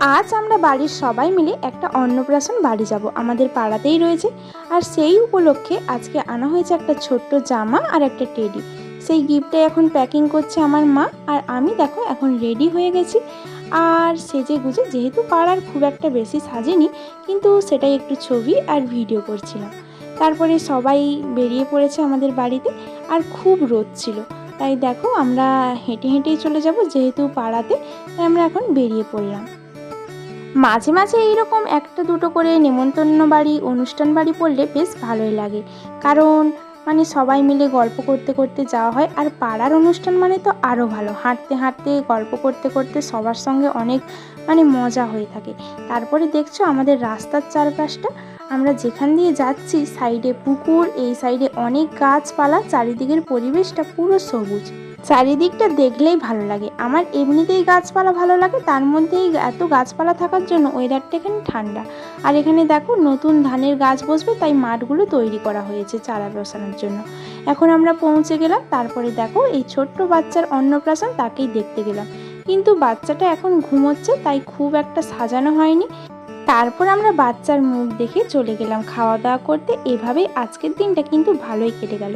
আজ আমরা বাড়ির সবাই মিলে একটা অন্নপ্রাশন বাড়ি যাব। আমাদের পাড়াতেই রয়েছে। আর সেই উপলক্ষে আজকে আনা হয়েছে একটা ছোট্ট জামা আর একটা টেডি। সেই গিফটে এখন প্যাকিং করছে আমার মা আর আমি দেখো এখন রেডি হয়ে গেছি। আর সেজে গুজে যেহেতু পাড়ার খুব একটা বেশি সাজেনি, কিন্তু সেটাই একটু ছবি আর ভিডিও করছিলাম। তারপরে সবাই বেরিয়ে পড়েছে আমাদের বাড়িতে আর খুব রোদ ছিল। তাই দেখো আমরা হেঁটে হেঁটেই চলে যাব যেহেতু পাড়াতে, তাই আমরা এখন বেরিয়ে পড়লাম। মাঝে মাঝে এইরকম একটা দুটো করে নেমন্তন্ন বাড়ি, অনুষ্ঠান বাড়ি পড়লে বেশ ভালোই লাগে। কারণ মানে সবাই মিলে গল্প করতে করতে যাওয়া হয়, আর পাড়ার অনুষ্ঠান মানে তো আরও ভালো। হাঁটতে হাঁটতে, গল্প করতে করতে সবার সঙ্গে অনেক মানে মজা হয়ে থাকে। তারপরে দেখছ আমাদের রাস্তার চারপাশটা, আমরা যেখান দিয়ে যাচ্ছি সাইডে পুকুর, এই সাইডে অনেক গাছপালা, চারিদিকের পরিবেশটা পুরো সবুজ। চারিদিকটা দেখলেই ভালো লাগে। আমার এমনিতেই গাছপালা ভালো লাগে, তার মধ্যেই এত গাছপালা থাকার জন্য ওয়েদারটা এখানে ঠান্ডা। আর এখানে দেখো, নতুন ধানের গাছ বসবে, তাই মাঠগুলো তৈরি করা হয়েছে চারা বসানোর জন্য। এখন আমরা পৌঁছে গেলাম, তারপরে দেখো, এই ছোট্ট বাচ্চার অন্নপ্রাশন তাকেই দেখতে গেলাম। কিন্তু বাচ্চাটা এখন ঘুমোচ্ছে, তাই খুব একটা সাজানো হয়নি। তারপর আমরা বাচ্চার মুখ দেখে চলে গেলাম খাওয়া দাওয়া করতে। এভাবেই আজকের দিনটা কিন্তু ভালোই কেটে গেল।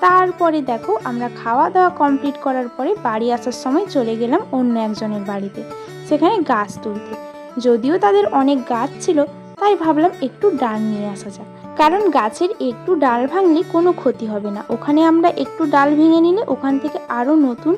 তারপরে দেখো আমরা খাওয়া দাওয়া কমপ্লিট করার পরে বাড়ি আসার সময় চলে গেলাম অন্য একজনের বাড়িতে, সেখানে গাছ তুলতে। যদিও তাদের অনেক গাছ ছিল, তাই ভাবলাম একটু ডাল নিয়ে আসা যাক। কারণ গাছের একটু ডাল ভাঙলে কোনো ক্ষতি হবে না। ওখানে আমরা একটু ডাল ভেঙে নিলে ওখান থেকে আরও নতুন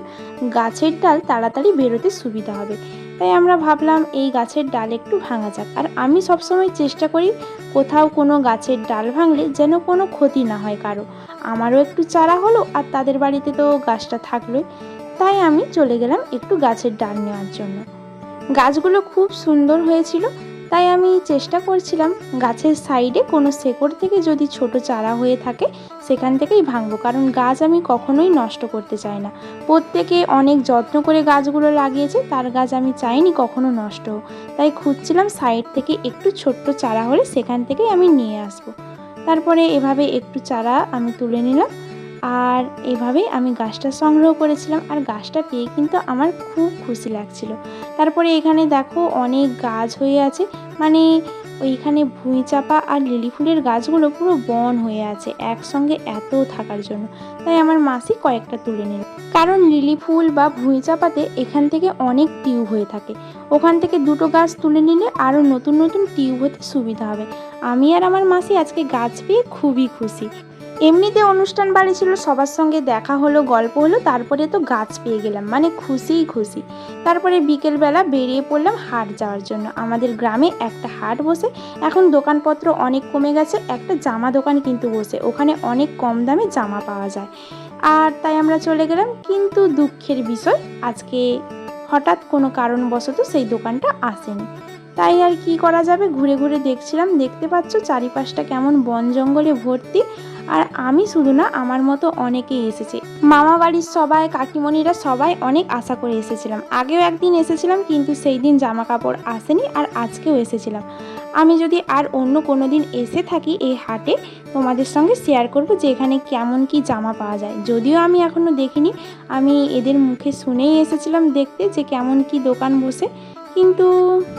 গাছের ডাল তাড়াতাড়ি বেরোতে সুবিধা হবে। তাই আমরা ভাবলাম এই গাছের ডাল একটু ভাঙা যাক। আর আমি সবসময় চেষ্টা করি কোথাও কোনো গাছের ডাল ভাঙলে যেন কোনো ক্ষতি না হয় কারও। আমারও একটু চারা হলো আর তাদের বাড়িতে তো গাছটা থাকলোই। তাই আমি চলে গেলাম একটু গাছের ডাল নেওয়ার জন্য। গাছগুলো খুব সুন্দর হয়েছিল। তাই আমি চেষ্টা করছিলাম গাছের সাইডে কোনো শেকড় থেকে যদি ছোট চারা হয়ে থাকে, সেখান থেকেই ভাঙবো। কারণ গাছ আমি কখনোই নষ্ট করতে চাই না। প্রত্যেকে অনেক যত্ন করে গাছগুলো লাগিয়েছে, তার গাছ আমি চাইনি কখনো নষ্ট তাই খুঁজছিলাম সাইড থেকে একটু ছোট্ট চারা হলে সেখান থেকেই আমি নিয়ে আসব। তারপরে এভাবে একটু চারা আমি তুলে নিলাম। আর এভাবেই আমি গাছটা সংগ্রহ করেছিলাম আর গাছটা পেয়ে কিন্তু আমার খুব খুশি লাগছিল। তারপরে এখানে দেখো অনেক গাছ হয়ে আছে মানে ওইখানে ভুঁই চাপা আর লিলি ফুলের গাছগুলো পুরো বন হয়ে আছে একসঙ্গে এত থাকার জন্য। তাই আমার মাসি কয়েকটা তুলে নিল। কারণ লিলি ফুল বা ভুঁই চাপাতে এখান থেকে অনেক টিউব হয়ে থাকে। ওখান থেকে দুটো গাছ তুলে নিলে আরও নতুন নতুন টিউব হতে সুবিধা হবে। আমি আর আমার মাসি আজকে গাছ পেয়ে খুবই খুশি। এমনিতে অনুষ্ঠান বাড়ি ছিল, সবার সঙ্গে দেখা হলো, গল্প হলো, তারপরে তো গাছ পেয়ে গেলাম মানে খুশিই খুশি। তারপরে বিকেলবেলা বেরিয়ে পড়লাম হাট যাওয়ার জন্য। আমাদের গ্রামে একটা হাট বসে, এখন দোকানপত্র অনেক কমে গেছে, একটা জামা দোকান কিন্তু বসে, ওখানে অনেক কম দামে জামা পাওয়া যায়। আর তাই আমরা চলে গেলাম, কিন্তু দুঃখের বিষয়, আজকে হঠাৎ কোনো কারণবশত সেই দোকানটা আসেনি। তাই আর কি করা যাবে, ঘুরে ঘুরে দেখছিলাম, দেখতে পাচ্ছ চারিপাশটা কেমন বন জঙ্গলে ভর্তি আর আমি শুধু না, আমার মতো অনেকেই এসেছে। মামা বাড়ির সবাই, কাকিমণিরা সবাই অনেক আশা করে এসেছিলাম। আগেও একদিন এসেছিলাম, কিন্তু সেই দিন জামা কাপড় আসেনি আর আজকেও এসেছিলাম। আমি যদি আর অন্য কোনো দিন এসে থাকি এই হাটে, তোমাদের সঙ্গে শেয়ার করব যে এখানে কেমন কি জামা পাওয়া যায়। যদিও আমি এখনও দেখিনি, আমি এদের মুখে শুনেই এসেছিলাম দেখতে যে কেমন কি দোকান বসে। কিন্তু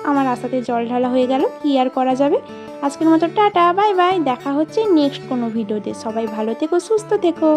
আমার আশাতে জল ঢালা হয়ে গেল, কি আর করা যাবে? আজকের মতো টাটা, বাই বাই। দেখা হচ্ছে নেক্সট কোনো ভিডিওতে। সবাই ভালো থেকো, সুস্থ থেকো।